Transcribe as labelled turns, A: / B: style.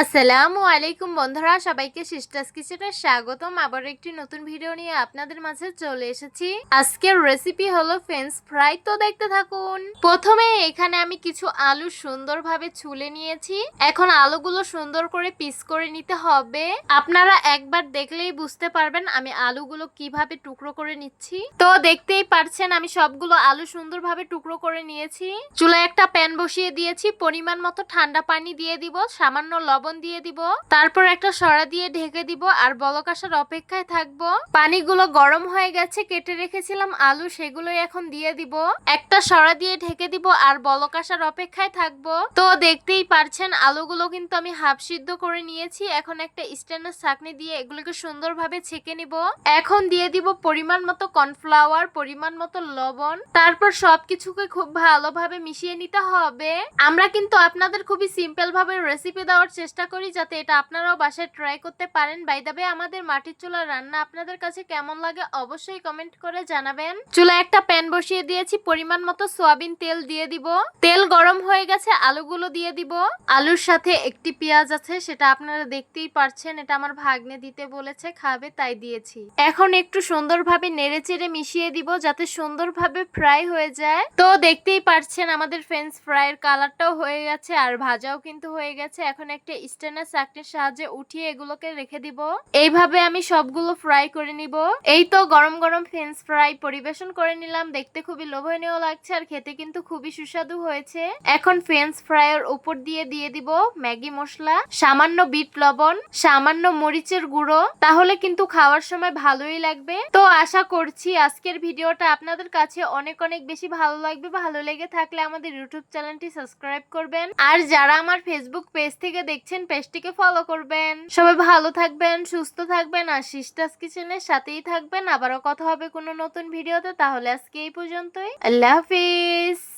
A: আসসালামু আলাইকুম বন্ধুরা, সবাইকে সিস্টার্স কিচেনে স্বাগতম। আবার একটি নতুন ভিডিও নিয়ে আপনাদের মাঝে চলে এসেছি। আজকের রেসিপি হলো ফ্রেঞ্চ ফ্রাই তো দেখতে থাকুন। প্রথমে এখানে আমি কিছু আলু সুন্দরভাবে ছুলে নিয়েছি। এখন আলুগুলো সুন্দর করে পিস করে নিতে হবে। আপনারা একবার দেখলেই বুঝতে পারবেন আমি আলুগুলো কীভাবে টুকরো করে নিচ্ছি। তো দেখতেই পারছেন আমি সবগুলো আলু সুন্দরভাবে টুকরো করে নিয়েছি। চুলায় একটা প্যান বসিয়ে দিয়েছি। পরিমাণ মতো ঠান্ডা পানি দিয়ে দিব। সামান্য লবণ দিয়ে দিব, তারপর একটা সরা দিয়ে ঢেকে দিব, আর বলক আসার অপেক্ষায় থাকব। পানিগুলো গরম হয়ে গেছে, কেটে রেখেছিলাম আলু, সেগুলোই এখন দিয়ে দিব। একটা সরা দিয়ে ঢেকে দিব, আর বলক আসার অপেক্ষায় থাকব। তো দেখতেই পারছেন, আলুগুলো কিন্তু আমি হাফ সিদ্ধ করে নিয়েছি। এখন একটা স্ট্যান্ডার ছাকনি দিয়ে এগুলোকে সুন্দরভাবে ছেঁকে নিব। এখন দিয়ে দিব পরিমাণ মতো কর্নফ্লাওয়ার, পরিমাণ মতো লবণ। তারপর সবকিছুকে খুব ভালোভাবে মিশিয়ে নিতে হবে। আমরা কিন্তু আপনাদের খুবই সিম্পল ভাবে রেসিপি দেওয়ার চেষ্টা করি যাতে এটা আপনারাও বাসায় ট্রাই করতে পারেন। বাই দাবে আমাদের মাটির চুলার রান্না আপনাদের কাছে কেমন লাগে অবশ্যই কমেন্ট করে জানাবেন। চুলা একটা প্যান বসিয়ে দিয়েছি, পরিমাণ মতো সোয়াবিন তেল দিয়ে দিব। তেল গরম হয়ে গেছে, আলুগুলো দিয়ে দিব। আলুর সাথে একটি পেঁয়াজ আছে, সেটা আপনারা দেখতেই পারছেন, এটা আমার ভাগ্নে দিতে বলেছে, খাবে, তাই দিয়েছি। এখন একটু সুন্দরভাবে নেড়ে চেড়ে মিশিয়ে দিব, যাতে সুন্দরভাবে ফ্রাই হয়ে যায়। তো দেখতেই পারছেন, আমাদের ফ্রেঞ্চ ফ্রাইয়ের কালারটাও হয়ে গেছে, আর ভাজাও কিন্তু হয়ে গেছে। এখন একটা স্ট্যান্ডার চাকটির সাহায্যে উঠিয়ে এগুলোকে রেখে দিব। এইভাবে আমি সবগুলো ফ্রাই করে নিব। এই তো গরম গরম ফ্রেঞ্চ ফ্রাই পরিবেশন করে নিলাম। দেখতে খুবই লোভনীয় লাগছে আর খেতে কিন্তু খুবই সুস্বাদু হয়েছে। এখন ফ্রেঞ্চ ফ্রাইয়ের উপর দিয়ে দিয়ে দিব ম্যাগি মশলা, সামান্য বিট লবণ, সামান্য মরিচের গুঁড়ো। তাহলে কিন্তু খাওয়ার সময় ভালোই লাগবে। তো আশা করছি আজকের ভিডিওটা আপনাদের কাছে অনেক অনেক বেশি ভালো লাগবে। ভালো লেগে থাকলে আমাদের ইউটিউব চ্যানেলটি সাবস্ক্রাইব করবেন। আর যারা আমার ফেসবুক পেজ থেকে দেখছেন, পেজটিকে ফলো করবেন। সবাই ভালো থাকবেন, সুস্থ থাকবেন আর সিস্টাস কিচেনের সাথেই থাকবেন। আবারও কথা হবে কোনো নতুন ভিডিওতে, তাহলে আজকে এই পর্যন্তই। আল্লাহ হাফিজ।